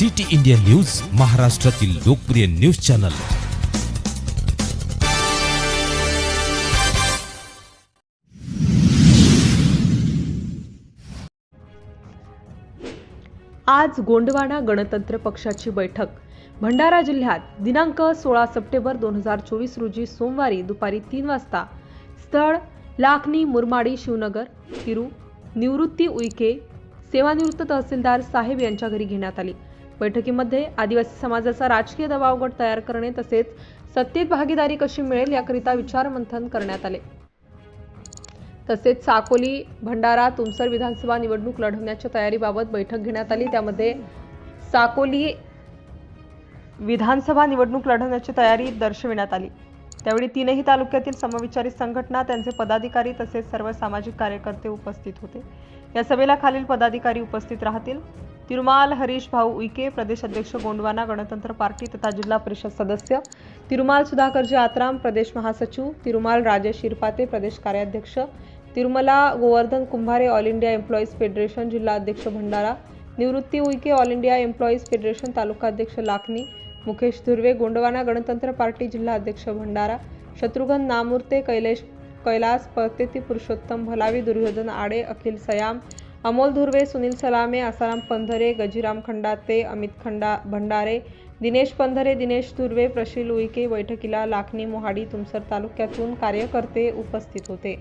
City India news महाराष्ट्रातील लोकप्रिय news channel. आज गोंडवाना गणतंत्र पक्षाची बैठक. भंडारा जिल्ह्यात दिनांक सोळा सप्टेंबर दोन हजार चोवीस रोजी सोमवारी दुपारी तीन वाजता स्थळ लाखनी मुरमाडी शिवनगर तिरू निवृत्ती उईके सेवानिवृत्त तहसीलदार साहेब यांच्या घरी घेण्यात आली. बैठकीमध्ये आदिवासी समाजाचा राजकीय दबाव गट तयार करणे तसेच सत्तेत भागीदारी कशी मिळेल याकरिता विचारमंथन करण्यात आले. तसेच साकोली भंडारा तुमसर विधानसभा निवडणूक लढवण्याच्या तयारीबाबत बैठक घेण्यात आली. त्यामध्ये साकोली विधानसभा निवडणूक लढवण्याची तयारी दर्शविण्यात आली. त्यावेळी तीनही तालुक्यातील समविचारी संघटना त्यांचे पदाधिकारी तसेच सर्व सामाजिक कार्यकर्ते उपस्थित होते. या सभेला खालील पदाधिकारी उपस्थित राहतील. तिरुमाल हरीश भाऊ उईके प्रदेश अध्यक्ष गोंडवाना गणतंत्र पार्टी तथा जिल्हा परिषद सदस्य तिरुमाल सुधाकरजी आत्राम प्रदेश महासचिव तिरुमाल राजेश शिरपाते प्रदेश कार्याध्यक्ष Tirumala Govardhan Kumbhare All India Employees Federation जिल्हा अध्यक्ष Bhandara Nivrutti Uike All India Employees Federation तालुका अध्यक्ष लाखनी मुकेश धुर्वे गोंडवाना गणतंत्र पार्टी जिल्हा अध्यक्ष भंडारा शत्रुघ्न नामूर्ते कैलेश कैलास परतेती पुरुषोत्तम भलावी दुर्योधन आडे अखिल सयाम अमोल धुर्वे सुनील सलामे आसाराम पंधरे गजीराम खंडाते अमित खंडा भंडारे दिनेश पंधरे दिनेश धुर्वे प्रशील उईके बैठकीला लाखणी मोहाडी तुमसर तालुक्यातून कार्यकर्ते उपस्थित होते.